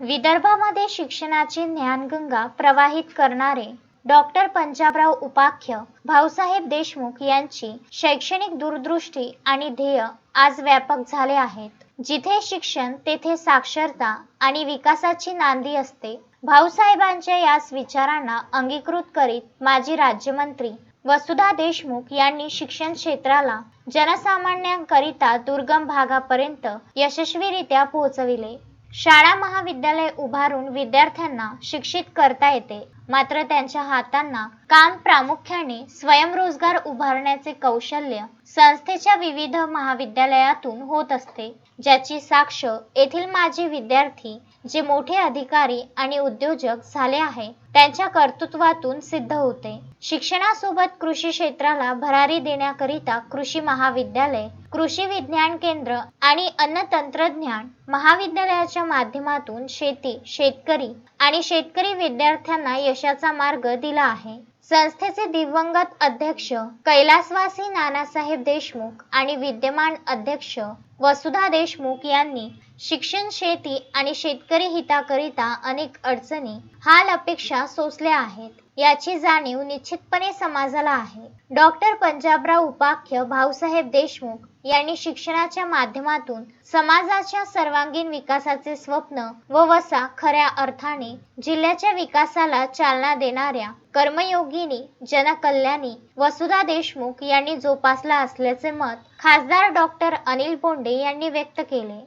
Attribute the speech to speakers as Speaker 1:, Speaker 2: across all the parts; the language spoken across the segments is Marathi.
Speaker 1: विदर्भामध्ये शिक्षणाची ज्ञानगंगा प्रवाहित करणारे डॉक्टर पंजाबराव उपाख्य भाऊसाहेब देशमुख यांची शैक्षणिक दूरदृष्टी आणि ध्येय आज व्यापक झाले आहेत. जिथे शिक्षण तेथे साक्षरता आणि विकासाची नांदी असते. भाऊसाहेबांच्या याच विचारांना अंगीकृत करीत माजी राज्यमंत्री वसुधा देशमुख यांनी शिक्षण क्षेत्राला जनसामान्यांकरिता दुर्गम भागापर्यंत यशस्वीरित्या पोहोचविले. शाळा महाविद्यालय उभारून विद्यार्थ्यांना शिक्षित करता येते. मात्र त्यांच्या हातांना काम प्रामुख्याने स्वयंरोजगार उभारण्याचे कौशल्य संस्थेच्या विविध महाविद्यालयातून होत असते. ज्याची साक्ष येथील माजी विद्यार्थी जे मोठे अधिकारी आणि उद्योजक झाले आहे त्यांच्या कर्तृत्वातून सिद्ध होते. शिक्षणासोबत कृषी क्षेत्राला भरारी देण्याकरिता कृषी महाविद्यालय कृषी विज्ञान केंद्र आणि अन्न तंत्रज्ञान महाविद्यालयाच्या माध्यमातून शेती शेतकरी आणि शेतकरी विद्यार्थ्यांना यशाचा मार्ग दिला आहे. संस्थेचे दिवंगत अध्यक्ष कैलासवासी नानासाहेब देशमुख आणि विद्यमान अध्यक्ष वसुधा देशमुख यांनी शिक्षण शेती आणि शेतकरी हिताकरिता अनेक अडचणी हाल अपेक्षा सोसल्या आहेत. याची जाणीव निश्चितपणे समाजाला आहे. डॉक्टर पंजाबराव उपाख्य भाऊसाहेब देशमुख यांनी शिक्षणाच्या माध्यमातून समाजाच्या सर्वांगीण विकासाचे स्वप्न व वसा खऱ्या अर्थाने जिल्ह्याच्या विकासाला चालना देणाऱ्या कर्मयोगिनी जनकल्याणी वसुधा देशमुख यांनी जोपासला असल्याचे मत खासदार डॉक्टर अनिल बोंडे यांनी व्यक्त केले.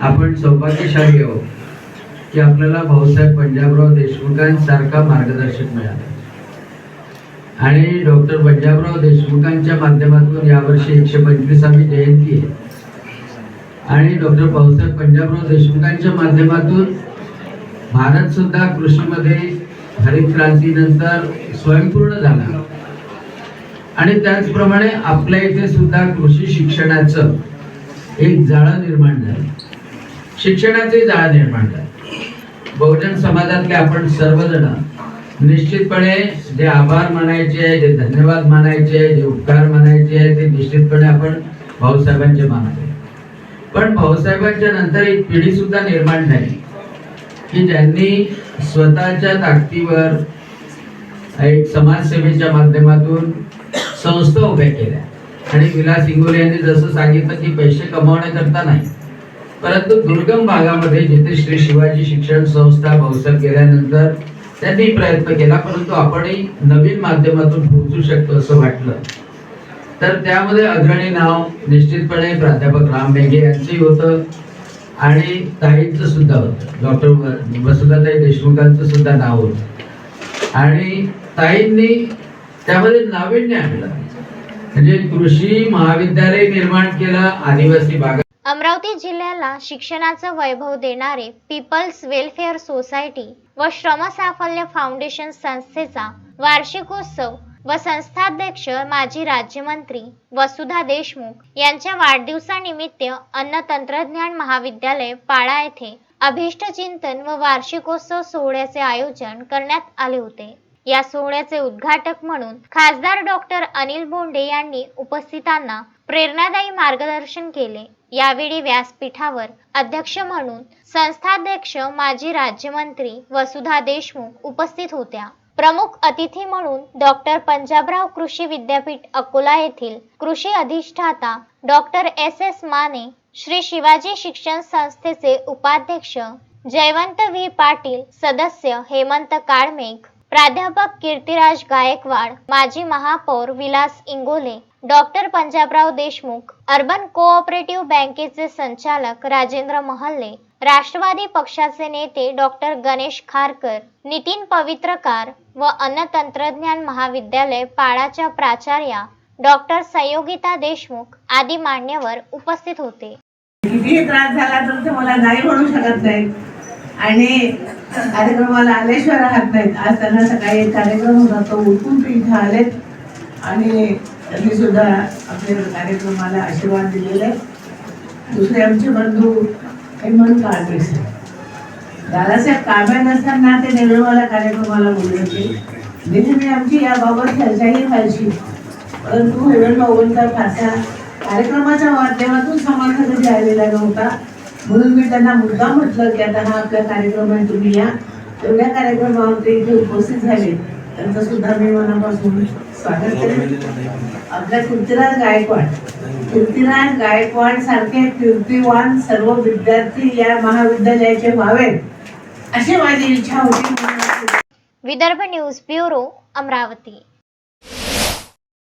Speaker 2: आपण सौभाग्यशाली आहोत. की आपल्याला भाऊसाहेब पंजाबराव देशमुखांसारखा मार्गदर्शक मिळाला. आणि डॉक्टर पंजाबराव देशमुखांच्या माध्यमातून यावर्षी एकशे पंचवीसावी जयंती आहे. आणि डॉक्टर भाऊसाहेब पंजाबराव देशमुखांच्या माध्यमातून भारत सुद्धा कृषीमध्ये हरित क्रांतीनंतर स्वयंपूर्ण झाला. आणि त्याचप्रमाणे आपल्या इथे सुद्धा कृषी शिक्षणाचं एक जाळं निर्माण झालं. शिक्षणाचे जाळं निर्माण झाले. बहुजन समाजातले आपण सर्वजण निश्चितपणे जे आभार मानायचे जे धन्यवाद मानायचे जे उपकार मानायचे ते निश्चितपणे आपण भाऊसाहेबांचे मानावे पण भाऊसाहेबांच्या नंतर एक पिढी सुद्धा निर्माण झाली की ज्यांनी स्वतःच्या ताकदीवर एक समाजसेवेच्या माध्यमातून संस्था उभ्या केल्या. आणि विलास इंगोले यांनी जसं सांगितलं की पैसे कमावण्याकरता नाही परंतु दुर्गम भागामध्ये जिथे श्री शिवाजी शिक्षण संस्था भाऊसाहेब गेल्यानंतर त्यांनी प्रयत्न केला परंतु आपणही नवीन माध्यमातून पोहोचू शकतो असं वाटलं. तर त्यामध्ये अग्रणी नाव निश्चितपणे प्राध्यापक राम मेघे यांचंही होतं आणि ताईंचं सुद्धा होतं. डॉक्टर वसुधाताई देशमुखांचं सुद्धा नाव होतं. आणि ताईंनी त्यामध्ये नाविन्य आणलं. म्हणजे कृषी महाविद्यालय निर्माण केलं आदिवासी भागात
Speaker 1: अमरावती जिल्ह्याला शिक्षणाचं वैभव देणारे पीपल्स वेलफेअर सोसायटी व श्रमसाफल्य फाउंडेशन संस्थेचा वार्षिकोत्सव व संस्थाध्यक्ष माजी राज्यमंत्री वसुधा देशमुख यांच्या वाढदिवसानिमित्त अन्न तंत्रज्ञान महाविद्यालय पाळा येथे अभिष्ट चिंतन व वार्षिकोत्सव सोहळ्याचे आयोजन करण्यात आले होते. या सोहळ्याचे उद्घाटक म्हणून खासदार डॉक्टर अनिल बोंडे यांनी उपस्थितांना प्रेरणादायी मार्गदर्शन केले. यावेळी व्यासपीठावर अध्यक्ष म्हणून संस्थाध्यक्ष माजी राज्यमंत्री वसुधा देशमुख उपस्थित होत्या. प्रमुख अतिथी म्हणून डॉक्टर पंजाबराव कृषी विद्यापीठ अकोला येथील कृषी अधिष्ठाता doctor S S Mane Shri Shivaji शिक्षण संस्थेचे उपाध्यक्ष जयवंत व्ही. पाटील सदस्य हेमंत काळमेघ प्राध्यापक कीर्तिराज गायकवाड माजी महापौर Vilas Ingole doctor Panjabrao Deshmukh urban cooperative बँकेचे संचालक राजेंद्र महल्ले राष्ट्रवादी पक्षाचे नेते डॉक्टर गणेश खारकर नितीन पवित्रकार व अन्न तंत्रज्ञान महाविद्यालय पाळाच्या प्राचार्या डॉक्टर संयोगिता देशमुख आदी मान्यवर उपस्थित होते.
Speaker 3: कितीही त्रास झाला तर ते मला नाही म्हणू शकत नाहीत. आणि कार्यक्रमाला आल्याशिवाय राहत नाहीत. आज त्यांना सकाळी कार्यक्रम होता तो उठून पीठ आलेत आणि त्यांनी सुद्धा आपल्या कार्यक्रमाला आशीर्वाद दिलेले दुसरे आमचे बंधू हेमंत काळबे दादासाहेब काव्या नसताना ते नेरळवाला कार्यक्रमाला बोलले होते. नेहमी आमची याबाबत चर्चाही व्हायची. परंतु हेमंत भाऊंचा फारसा कार्यक्रमाच्या माध्यमातून समाज कधी आलेला नव्हता. म्हणून मी त्यांना मुद्दा म्हटलं की आता हा आपला कार्यक्रम आहे तुम्ही या. तेवढ्या कार्यक्रमावर ते इथे उपस्थित झाले. त्यांचा सुद्धा मी मनापासून स्वागत करेन. आपल्या कीर्तिराज गायकवाड. कीर्तिराज गायकवाड सारखे कीर्तिवान सर्व विद्यार्थी या महाविद्यालयाचे व्हावेत अशी माझी इच्छा होती.
Speaker 1: Vidarbha news bureau Amravati.